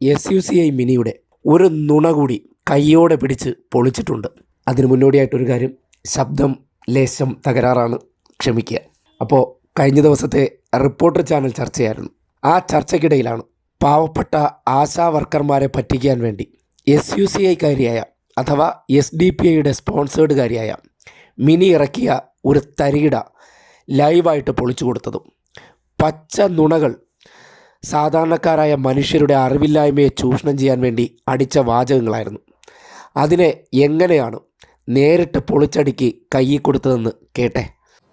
S U C I മിനിയുടെ ഒരു നുണ കൂടി കൈയോടെ പിടിച്ച് പൊളിച്ചിട്ടുണ്ട്. അതിന് മുന്നോടിയായിട്ടൊരു കാര്യം ശബ്ദം ലേശം തകരാറാണ്. ക്ഷമിക്കുക. അപ്പോൾ കഴിഞ്ഞ ദിവസത്തെ റിപ്പോർട്ടർ ചാനൽ ചർച്ചയായിരുന്നു. ആ ചർച്ചയ്ക്കിടയിലാണ് പാവപ്പെട്ട ആശാ വർക്കർമാരെ പറ്റിക്കാൻ വേണ്ടി എസ് യു സി ഐക്കാരിയായ അഥവാ എസ് ഡി പി ഐയുടെ സ്പോൺസേർഡുകാരിയായ മിനി ഇറക്കിയ ഒരു തരികിട ലൈവായിട്ട് പൊളിച്ചു കൊടുത്തതും പച്ച നുണകൾ സാധാരണക്കാരായ മനുഷ്യരുടെ അറിവില്ലായ്മയെ ചൂഷണം ചെയ്യാൻ വേണ്ടി അടിച്ച വാചകങ്ങളായിരുന്നു. അതിനെ എങ്ങനെയാണ് നേരിട്ട് പൊളിച്ചടുക്കി കയ്യിൽ കൊടുത്തതെന്ന് കേട്ടെ.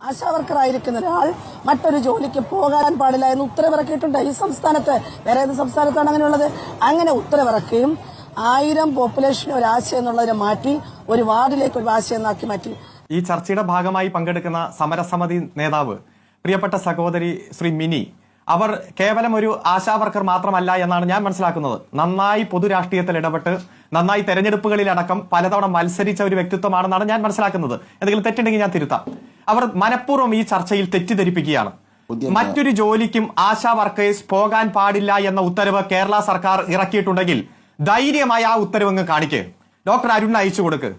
ആശാവർക്കറായിരിക്കുന്ന ഒരാൾ മറ്റൊരു ജോലിക്ക് പോകാൻ പാടില്ല എന്ന് ഉത്തരവിറക്കിയിട്ടുണ്ട്. ഈ സംസ്ഥാനത്ത് വേറെ ഏത് സംസ്ഥാനത്താണ് അങ്ങനെയുള്ളത്? അങ്ങനെ ഉത്തരവിറക്കുകയും ആയിരം പോപ്പുലേഷൻ ഒരു ആശയം എന്നുള്ളതിനെ മാറ്റി ഒരു വാർഡിലേക്ക് ഒരു ആശയം എന്നാക്കി മാറ്റി. ഈ ചർച്ചയുടെ ഭാഗമായി പങ്കെടുക്കുന്ന സമരസമിതി നേതാവ് പ്രിയപ്പെട്ട സഹോദരി ശ്രീ മിനി അവർ കേവലം ഒരു ആശാ വർക്കർ മാത്രമല്ല എന്നാണ് ഞാൻ മനസ്സിലാക്കുന്നത്. നന്നായി പൊതുരാഷ്ട്രീയത്തിൽ ഇടപെട്ട് നന്നായി തെരഞ്ഞെടുപ്പുകളിലടക്കം പലതവണ മത്സരിച്ച ഒരു വ്യക്തിത്വമാണെന്നാണ് ഞാൻ മനസ്സിലാക്കുന്നത്. എന്തെങ്കിലും തെറ്റുണ്ടെങ്കിൽ ഞാൻ തിരുത്താം. അവർ മനഃപൂർവം ഈ ചർച്ചയിൽ തെറ്റിദ്ധരിപ്പിക്കുകയാണ്. മറ്റൊരു ജോലിക്കും ആശാ വർക്കേഴ്സ് പോകാൻ പാടില്ല എന്ന ഉത്തരവ് കേരള സർക്കാർ ഇറക്കിയിട്ടുണ്ടെങ്കിൽ ധൈര്യമായി ആ ഉത്തരവ് അങ്ങ് കാണിക്ക്. ഡോക്ടർ അരുൺ അയച്ചു കൊടുക്ക്.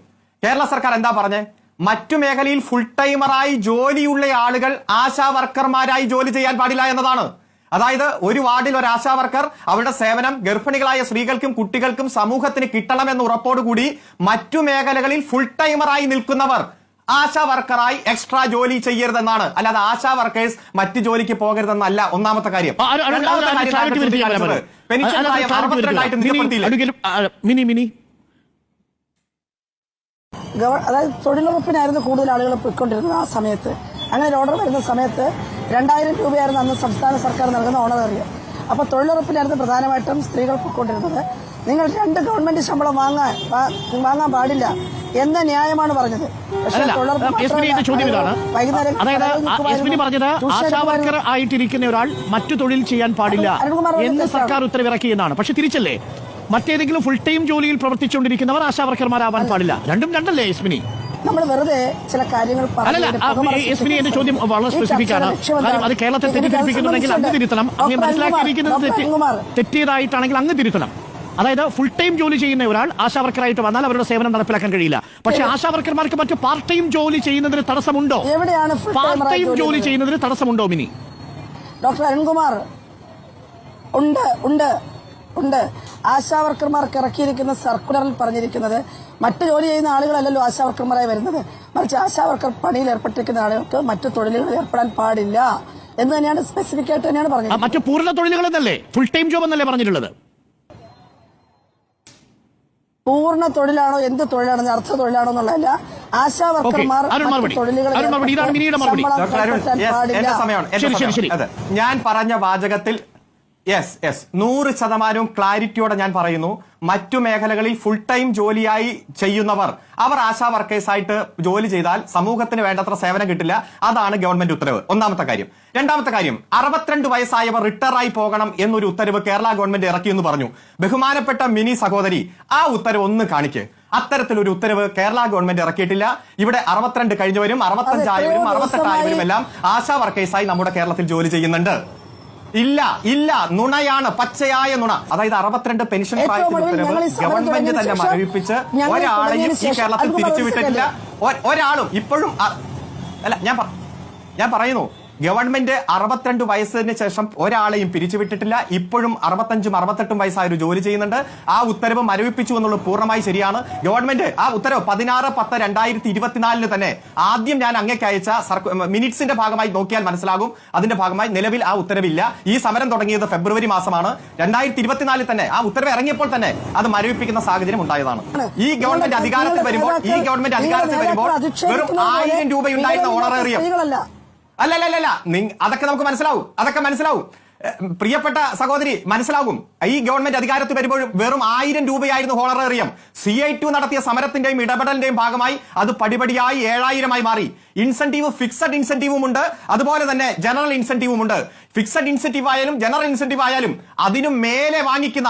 കേരള സർക്കാർ എന്താ പറഞ്ഞേ? മറ്റു മേഖലയിൽ ഫുൾ ടൈമറായി ജോലിയുള്ള ആളുകൾ ആശാ വർക്കർമാരായി ജോലി ചെയ്യാൻ പാടില്ല എന്നതാണ് അതായത് ഒരു വാർഡിൽ ഒരു ആശാ വർക്കർ അവരുടെ സേവനം ഗർഭിണികളായ സ്ത്രീകൾക്കും കുട്ടികൾക്കും സമൂഹത്തിന് കിട്ടണമെന്ന ഉറപ്പോടുകൂടി മറ്റു മേഖലകളിൽ ഫുൾ ടൈമറായി നിൽക്കുന്നവർ ആശാ വർക്കറായി എക്സ്ട്രാ ജോലി ചെയ്യരുതെന്നാണ് അല്ലാതെ ആശാ വർക്കേഴ്സ് മറ്റു ജോലിക്ക് പോകരുതെന്നല്ല ഒന്നാമത്തെ കാര്യം രണ്ടാമത്തെ കാര്യം. പെൻഷൻ അറുപത്തിരണ്ടായിട്ട്. നിജപ്പെടുത്തിയില്ലേ ഒരിക്കലും, ആ, മിനി മിനി ഗവ- അതായത് തൊഴിലുറപ്പിനായിരുന്നു കൂടുതൽ ആളുകൾ പോയിക്കൊണ്ടിരുന്നത് ആ സമയത്ത്. അങ്ങനെ ഒരു ഓർഡർ വരുന്ന സമയത്ത് രണ്ടായിരം രൂപയായിരുന്നു അന്ന് സംസ്ഥാന സർക്കാർ നൽകുന്ന ഓണറേറിയ അപ്പോൾ തൊഴിലുറപ്പിനായിരുന്നു പ്രധാനമായിട്ടും സ്ത്രീകൾ പോയിക്കൊണ്ടിരുന്നത്. നിങ്ങൾ രണ്ട് ഗവൺമെന്റ് ശമ്പളം വാങ്ങാൻ വാങ്ങാൻ പാടില്ല എന്ന ന്യായമാണ് പറഞ്ഞത്. ആയിട്ടിരിക്കുന്ന ഒരാൾ മറ്റു തൊഴിൽ ചെയ്യാൻ പാടില്ല എന്ന് സർക്കാർ ഉത്തരവിറക്കിയെന്നാണ് പക്ഷെ തിരിച്ചല്ലേ? മറ്റേതെങ്കിലും ഫുൾ ടൈം ജോലിയിൽ പ്രവർത്തിച്ചുകൊണ്ടിരിക്കുന്നവർ ആശാവർക്കർമാരാവാൻ പാടില്ല. രണ്ടും രണ്ടല്ലേ യസ്മിനി? നമ്മൾ വെറുതെ ചില കാര്യങ്ങൾ യസ്മിനി എന്റെ ചോദ്യം വളരെ സ്പെസിഫിക് ആണ്. അത്? കേരളത്തെ തെറ്റിദ്ധരിപ്പിക്കുന്നുണ്ടെങ്കിൽ അങ്ങ് തിരുത്തണം. അങ്ങ് മനസ്സിലാക്കിയിരിക്കുന്നത് തെറ്റിയതായിട്ടാണെങ്കിൽ അങ്ങ് തിരുത്തണം. അതായത് ഫുൾ ടൈം ജോലി ചെയ്യുന്ന ഒരാൾ ആശാവർക്കറായിട്ട് വന്നാൽ അവരുടെ സേവനം നടപ്പിലാക്കാൻ കഴിയില്ല. പക്ഷെ ആശാവർക്കർമാർക്ക് മറ്റു പാർട്ട് ടൈം ജോലി ചെയ്യുന്നതിന് തടസ്സമുണ്ടോ? എവിടെയാണ് പാർട്ട് ടൈം ജോലി ജോലി ചെയ്യുന്നതിന് തടസ്സമുണ്ടോ മിനി? ഡോക്ടർ അരുൺകുമാർ ഉണ്ട് ഉണ്ട്. ഉണ്ട്. ആശാ വർക്കർമാർക്ക് ഇറക്കിയിരിക്കുന്ന സർക്കുലറിൽ പറഞ്ഞിരിക്കുന്നത് മറ്റു ജോലി ചെയ്യുന്ന ആളുകളല്ലല്ലോ ആശാ വർക്കർമാരായി വരുന്നത്. മറിച്ച് ആശാ വർക്കർ പണിയിൽ ഏർപ്പെട്ടിരിക്കുന്ന ആളുകൾക്ക് മറ്റു തൊഴിലുകളിൽ ഏർപ്പെടാൻ പാടില്ല എന്ന് തന്നെയാണ് സ്പെസിഫിക് ആയിട്ട് തന്നെയാണ് പറഞ്ഞത് മറ്റു പൂർണ തൊഴിലുകൾ എന്നല്ലേ ഫുൾ ടൈം ജോബ് എന്നല്ലേ പറഞ്ഞിട്ടുള്ളത്? പൂർണ തൊഴിലാണോ എന്ത് തൊഴിലാണോ അർത്ഥ തൊഴിലാണോ എന്നുള്ളതല്ല. ആശാ വർക്കർമാർ അരുൺ മറ്റു അരുൺ മറുപടി. ഇതാണ് മിനിയുടെ മറുപടി. ശമ്പളം ഡോക്ടർ അരുൺ കൈപ്പറ്റാൻ yes, പാടില്ല. എന്റെ സമയമാണ് ശരി, ശരി, ശരി. ഞാൻ പറഞ്ഞ വാചകത്തിൽ യെസ് യെസ് നൂറ് ശതമാനവും ക്ലാരിറ്റിയോടെ ഞാൻ പറയുന്നു. മറ്റു മേഖലകളിൽ ഫുൾ ടൈം ജോലിയായി ചെയ്യുന്നവർ അവർ ആശാ വർക്കേഴ്സായിട്ട് ജോലി ചെയ്താൽ സമൂഹത്തിന് വേണ്ടത്ര സേവനം കിട്ടില്ല. അതാണ് ഗവൺമെന്റ് ഉത്തരവ്. ഒന്നാമത്തെ കാര്യം. രണ്ടാമത്തെ കാര്യം അറുപത്തിരണ്ട് വയസ്സായവർ റിട്ടയറായി പോകണം എന്നൊരു ഉത്തരവ് കേരള ഗവൺമെന്റ് ഇറക്കിയെന്ന് പറഞ്ഞു. ബഹുമാനപ്പെട്ട മിനി സഹോദരി ആ ഉത്തരവ് ഒന്ന് കാണിക്ക്. അത്തരത്തിലൊരു ഉത്തരവ് കേരള ഗവൺമെന്റ് ഇറക്കിയിട്ടില്ല. ഇവിടെ അറുപത്തിരണ്ട് കഴിഞ്ഞവരും അറുപത്തഞ്ചായവരും അറുപത്തെട്ടായവരും എല്ലാം ആശാ വർക്കേഴ്സായി നമ്മുടെ കേരളത്തിൽ ജോലി ചെയ്യുന്നുണ്ട്. ഇല്ല ഇല്ല. നുണയാണ് പച്ചയായ നുണ. അതായത് അറുപത്തിരണ്ട് പെൻഷൻ ഗവൺമെന്റ് തന്നെ മരവിപ്പിച്ച് ഒരാളെയും ഈ കേരളത്തിൽ തിരിച്ചുവിട്ടിട്ടില്ല. തിരിച്ചു വിട്ടിട്ടില്ല ഒരാളും ഇപ്പോഴും അല്ല ഞാൻ ഞാൻ പറയുന്നു. ഗവൺമെന്റ് അറുപത്തിരണ്ട് വയസ്സിന് ശേഷം ഒരാളെയും പിരിച്ചുവിട്ടിട്ടില്ല. ഇപ്പോഴും അറുപത്തഞ്ചും അറുപത്തെട്ടും വയസ്സായൊരു ജോലി ചെയ്യുന്നുണ്ട്. ആ ഉത്തരവ് മരവിപ്പിച്ചു എന്നുള്ളത് പൂർണമായി ശരിയാണ്. ഗവൺമെന്റ് ആ ഉത്തരവ് പതിനാറ് പത്ത് രണ്ടായിരത്തി ഇരുപത്തിനാലിന് തന്നെ ആദ്യം ഞാൻ അങ്ങേക്ക് അയച്ച മിനിറ്റ്സിന്റെ ഭാഗമായി നോക്കിയാൽ മനസ്സിലാകും. അതിന്റെ ഭാഗമായി നിലവിൽ ആ ഉത്തരവില്ല. ഈ സമരം തുടങ്ങിയത് ഫെബ്രുവരി മാസമാണ്. രണ്ടായിരത്തി ഇരുപത്തിനാലിൽ തന്നെ ആ ഉത്തരവ് ഇറങ്ങിയപ്പോൾ തന്നെ അത് മരവിപ്പിക്കുന്ന സാഹചര്യം ഉണ്ടായതാണ്. ഈ ഗവൺമെന്റ് അധികാരത്തിൽ വരുമ്പോൾ ഈ ഗവൺമെന്റ് അധികാരത്തിൽ വരുമ്പോൾ വെറും ആയിരം രൂപയുണ്ടായിരുന്ന ഓണറേറിയം സ്ത്രീകളല്ല അല്ലല്ലല്ല അതൊക്കെ നമുക്ക് മനസ്സിലാവും അതൊക്കെ മനസ്സിലാവും. പ്രിയപ്പെട്ട സഹോദരി മനസ്സിലാകും. ഈ ഗവൺമെന്റ് അധികാരത്തിൽ വരുമ്പോൾ വെറും ആയിരം രൂപയായിരുന്നു ഹോണറേറിയം. സി ഐ ടു നടത്തിയ സമരത്തിന്റെയും ഇടപെടലിന്റെയും ഭാഗമായി അത് പടിപടിയായി ഏഴായിരമായി മാറി. ഇൻസെന്റീവ് ഫിക്സഡ് ഇൻസെന്റീവും ഉണ്ട്. അതുപോലെ തന്നെ ജനറൽ ഇൻസെന്റീവും ഉണ്ട്. ഫിക്സഡ് ഇൻസെന്റീവ് ആയാലും ജനറൽ ഇൻസെന്റീവ് ആയാലും അതിനും മേലെ വാങ്ങിക്കുന്ന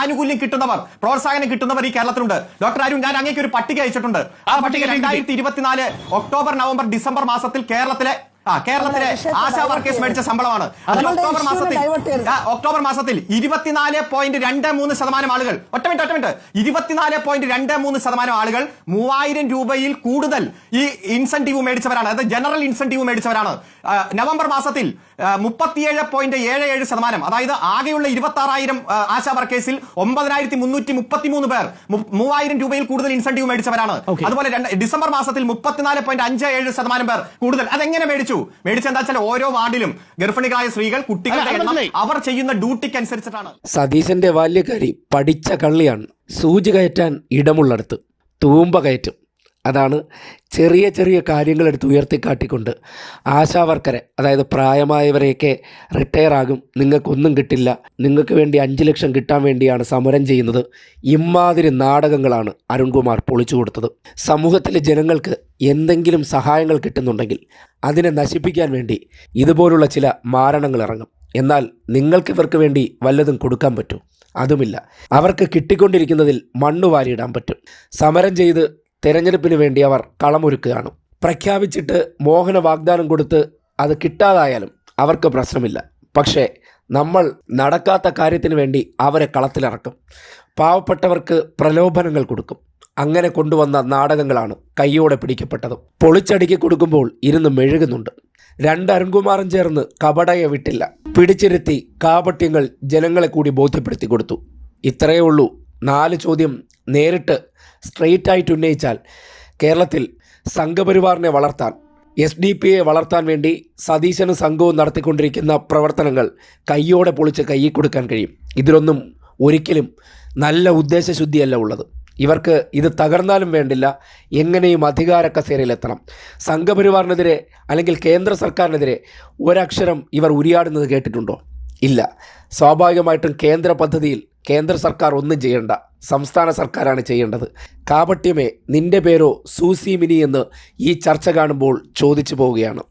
ആനുകൂല്യം കിട്ടുന്നവർ പ്രോത്സാഹനം കിട്ടുന്നവർ ഈ കേരളത്തിലുണ്ട്. ഡോക്ടർ അരുൺ ഞാൻ അങ്ങേക്ക് ഒരു പട്ടിക അയച്ചിട്ടുണ്ട്. ആ പട്ടിക രണ്ടായിരത്തി ഇരുപത്തിനാല് ഒക്ടോബർ നവംബർ ഡിസംബർ മാസത്തിൽ കേരളത്തിലെ ആ കേരളത്തിലെ ആശാ വർക്കേഴ്സ് മേടിച്ച. ശമ്പളമാണ് അതിൽ ഒക്ടോബർ മാസത്തിൽ. ഒക്ടോബർ മാസത്തിൽ ഇരുപത്തിനാല് പോയിന്റ് രണ്ട് മൂന്ന് ശതമാനം ആളുകൾ. ഒറ്റ മിനിറ്റ് ഒറ്റ മിനിറ്റ്. ഇരുപത്തിനാല് പോയിന്റ് രണ്ട് മൂന്ന് ശതമാനം ആളുകൾ മൂവായിരം രൂപയിൽ കൂടുതൽ ഈ ഇൻസെന്റീവ് മേടിച്ചവരാണ്. അതായത് ജനറൽ ഇൻസെന്റീവ് മേടിച്ചവരാണ്. നവംബർ മാസത്തിൽ മുപ്പത്തിയേഴ് പോയിന്റ് ഏഴ് ഏഴ് ശതമാനം. അതായത് ആകെയുള്ള ഇരുപത്തി ആറായിരം ആശാ വർക്കേഴ്സിൽ ഒമ്പതിനായിരത്തി മുന്നൂറ്റി മുപ്പത്തി മൂന്ന് പേർ മൂവായിരം രൂപയിൽ കൂടുതൽ ഇൻസെന്റീവ് മേടിച്ചവരാണ്. അതുപോലെ ഡിസംബർ മാസത്തിൽ മുപ്പത്തിനാല് പോയിന്റ് അഞ്ച് ഏഴ് ശതമാനം പേർ കൂടുതൽ. അതെങ്ങനെ മേടിച്ചു? മേടിച്ചെന്താ വെച്ചാൽ ഓരോ വാർഡിലും ഗർഭിണികളായ സ്ത്രീകൾ കുട്ടികളുടെ എണ്ണം. അവർ ചെയ്യുന്ന ഡ്യൂട്ടിക്ക് അനുസരിച്ചിട്ടാണ്. സതീശന്റെ ബാല്യക്കാരി പഠിച്ച കള്ളിയാണ് സൂചി കയറ്റാൻ ഇടമുള്ളടത്ത് തൂമ്പ കയറ്റും അതാണ് ചെറിയ ചെറിയ കാര്യങ്ങളെടുത്ത് ഉയർത്തിക്കാട്ടിക്കൊണ്ട് ആശാവർക്കരെ അതായത് പ്രായമായവരെയൊക്കെ റിട്ടയർ ആകും നിങ്ങൾക്കൊന്നും കിട്ടില്ല. നിങ്ങൾക്ക് വേണ്ടി അഞ്ച് ലക്ഷം കിട്ടാൻ വേണ്ടിയാണ് സമരം ചെയ്യുന്നത്. ഇമാതിരി നാടകങ്ങളാണ് അരുൺകുമാർ പൊളിച്ചു കൊടുത്തത്. സമൂഹത്തിലെ ജനങ്ങൾക്ക് എന്തെങ്കിലും സഹായങ്ങൾ കിട്ടുന്നുണ്ടെങ്കിൽ അതിനെ നശിപ്പിക്കാൻ വേണ്ടി ഇതുപോലുള്ള ചില മാരണങ്ങൾ ഇറങ്ങും. എന്നാൽ നിങ്ങൾക്ക് ഇവർക്ക് വേണ്ടി വല്ലതും കൊടുക്കാൻ പറ്റും. അതുമില്ല. അവർക്ക് കിട്ടിക്കൊണ്ടിരിക്കുന്നതിൽ മണ്ണ് വാരിയിടാൻ പറ്റും. സമരം ചെയ്ത് തെരഞ്ഞെടുപ്പിന് വേണ്ടി അവർ കളമൊരുക്കുകയാണ്. പ്രഖ്യാപിച്ചിട്ട് മോഹന വാഗ്ദാനം കൊടുത്ത് അത് കിട്ടാതായാലും അവർക്ക് പ്രശ്നമില്ല. പക്ഷേ നമ്മൾ നടക്കാത്ത കാര്യത്തിന് വേണ്ടി അവരെ കളത്തിലിറക്കും. പാവപ്പെട്ടവർക്ക് പ്രലോഭനങ്ങൾ കൊടുക്കും. അങ്ങനെ കൊണ്ടുവന്ന നാടകങ്ങളാണ് കയ്യോടെ പിടിക്കപ്പെട്ടത്. പൊളിച്ചടുക്കി കൊടുക്കുമ്പോൾ ഇരുന്ന് മെഴുകുന്നുണ്ട്. രണ്ട് അരുൺകുമാറും ചേർന്ന് കപടയെ വിട്ടില്ല. പിടിച്ചിരുത്തി കാപട്യങ്ങൾ ജനങ്ങളെ കൂടി ബോധ്യപ്പെടുത്തി കൊടുത്തു. ഇത്രയേ ഉള്ളൂ. നാല് ചോദ്യം നേരിട്ട് സ്ട്രെയിറ്റ് ആയിട്ട് ഉന്നയിച്ചാൽ കേരളത്തിൽ സംഘപരിവാറിനെ വളർത്താൻ എസ് ഡി പി എ വളർത്താൻ വേണ്ടി സതീശനും സംഘവും നടത്തിക്കൊണ്ടിരിക്കുന്ന പ്രവർത്തനങ്ങൾ കയ്യോടെ പൊളിച്ച് കൈയിൽ കൊടുക്കാൻ കഴിയും. ഇതിലൊന്നും ഒരിക്കലും നല്ല ഉദ്ദേശശുദ്ധിയല്ല ഉള്ളത്. ഇവർക്ക് ഇത് തകർന്നാലും വേണ്ടില്ല. എങ്ങനെയും അധികാര കസേരയിലെത്തണം. സംഘപരിവാറിനെതിരെ അല്ലെങ്കിൽ കേന്ദ്ര സർക്കാരിനെതിരെ ഒരക്ഷരം ഇവർ ഉരിയാടുന്നത് കേട്ടിട്ടുണ്ടോ? ഇല്ല. സ്വാഭാവികമായിട്ടും കേന്ദ്ര പദ്ധതിയിൽ കേന്ദ്ര സർക്കാർ ഒന്നും ചെയ്യേണ്ട. സംസ്ഥാന സർക്കാരാണ് ചെയ്യേണ്ടത്. കാപട്യമേ നിന്റെ പേരോ സൂസി മിനി എന്ന് ഈ ചർച്ച കാണുമ്പോൾ ചോദിച്ചു പോവുകയാണ്.